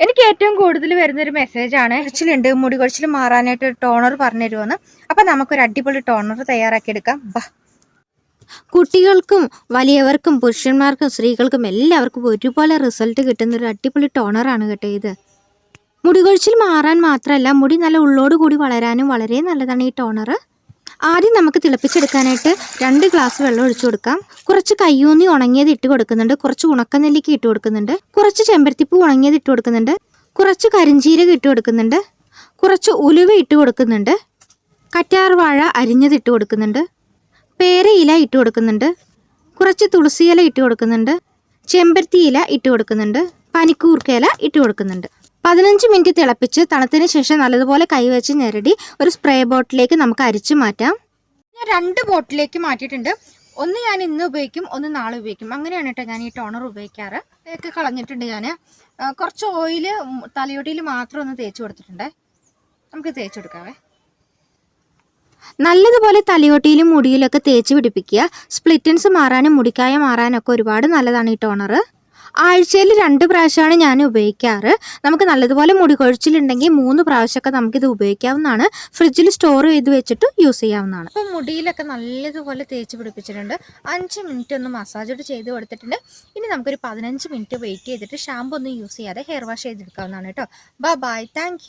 എനിക്ക് ഏറ്റവും കൂടുതൽ വരുന്നൊരു മെസ്സേജാണ് കുറച്ചിലുണ്ട് മുടി കുറച്ചിൽ മാറാനായിട്ട് ഒരു ടോണർ പറഞ്ഞു തരുമെന്ന് അപ്പം നമുക്കൊരു അടിപൊളി ടോണർ തയ്യാറാക്കി എടുക്കാം. ബാ. കുട്ടികൾക്കും വലിയവർക്കും പുരുഷന്മാർക്കും സ്ത്രീകൾക്കും എല്ലാവർക്കും ഒരുപോലെ റിസൾട്ട് കിട്ടുന്ന ഒരു അടിപൊളി ടോണറാണ് കേട്ടോ ഇത്. മുടി കൊഴിച്ചിൽ മാറാൻ മാത്രമല്ല മുടി നല്ല ഉള്ളോട് കൂടി വളരാനും വളരെ നല്ലതാണ് ഈ ടോണർ ആദ്യം നമുക്ക് തിളപ്പിച്ചെടുക്കാനായിട്ട് രണ്ട് ഗ്ലാസ് വെള്ളം ഒഴിച്ചു കൊടുക്കാം കുറച്ച് കയ്യൂന്നി ഉണങ്ങിയത് ഇട്ട് കൊടുക്കുന്നുണ്ട് കുറച്ച് ഉണക്കനെല്ലിക്ക് ഇട്ട് കൊടുക്കുന്നുണ്ട് കുറച്ച് ചെമ്പരത്തിപ്പൂ ഉണങ്ങിയത് ഇട്ട് കൊടുക്കുന്നുണ്ട് കുറച്ച് കരിഞ്ചീരകം ഇട്ട് കൊടുക്കുന്നുണ്ട് കുറച്ച് ഉലുവ ഇട്ട് കൊടുക്കുന്നുണ്ട് കറ്റാർവാഴ അരിഞ്ഞത് ഇട്ട് കൊടുക്കുന്നുണ്ട് പേരയില ഇട്ട് കൊടുക്കുന്നുണ്ട് കുറച്ച് തുളസിയില ഇട്ട് കൊടുക്കുന്നുണ്ട് ചെമ്പരത്തി ഇല ഇട്ട് കൊടുക്കുന്നുണ്ട് പനിക്കൂർക്കയില ഇട്ട് കൊടുക്കുന്നുണ്ട് പതിനഞ്ച് മിനിറ്റ് തിളപ്പിച്ച് തണുത്തതിന് ശേഷം നല്ലതുപോലെ കൈവച്ച് ഞെരടി ഒരു സ്പ്രേ ബോട്ടിലേക്ക് നമുക്ക് അരിച്ചു മാറ്റാം. ഞാൻ രണ്ട് ബോട്ടിലേക്ക് മാറ്റിയിട്ടുണ്ട്. ഒന്ന് ഞാൻ ഇന്ന് ഉപയോഗിക്കും ഒന്ന് നാളെ ഉപയോഗിക്കും. അങ്ങനെയാണ് കേട്ടോ ഞാൻ ഈ ടോണർ ഉപയോഗിക്കാറ്. ഒക്കെ കളഞ്ഞിട്ടുണ്ട് ഞാൻ. കുറച്ച് ഓയിൽ തലയോട്ടിയിൽ മാത്രം ഒന്ന് തേച്ച് കൊടുത്തിട്ടുണ്ട്. നമുക്ക് തേച്ച് കൊടുക്കാവേ. നല്ലതുപോലെ തലയോട്ടിയിലും മുടിയിലൊക്കെ തേച്ച് പിടിപ്പിക്കുക. സ്പ്ലിറ്റൻസ് മാറാനും മുടിക്കായ മാറാനൊക്കെ ഒരുപാട് നല്ലതാണ് ഈ ടോണർ ആഴ്ചയിൽ രണ്ട് പ്രാവശ്യമാണ് ഞാൻ ഉപയോഗിക്കാറ്. നമുക്ക് നല്ലതുപോലെ മുടി കൊഴിച്ചിലുണ്ടെങ്കിൽ മൂന്ന് പ്രാവശ്യമൊക്കെ നമുക്കിത് ഉപയോഗിക്കാവുന്നതാണ്. ഫ്രിഡ്ജിൽ സ്റ്റോർ ചെയ്ത് വെച്ചിട്ട് യൂസ് ചെയ്യാവുന്നതാണ്. അപ്പോൾ മുടിയിലൊക്കെ നല്ലതുപോലെ തേച്ച് പിടിപ്പിച്ചിട്ടുണ്ട്. അഞ്ച് മിനിറ്റ് ഒന്ന് മസാജ് ചെയ്ത് കൊടുത്തിട്ടുണ്ട്. ഇനി നമുക്കൊരു പതിനഞ്ച് മിനിറ്റ് വെയിറ്റ് ചെയ്തിട്ട് ഷാമ്പു ഒന്നും യൂസ് ചെയ്യാതെ ഹെയർ വാഷ് ചെയ്തെടുക്കാവുന്നതാണ് കേട്ടോ. Bye bye thank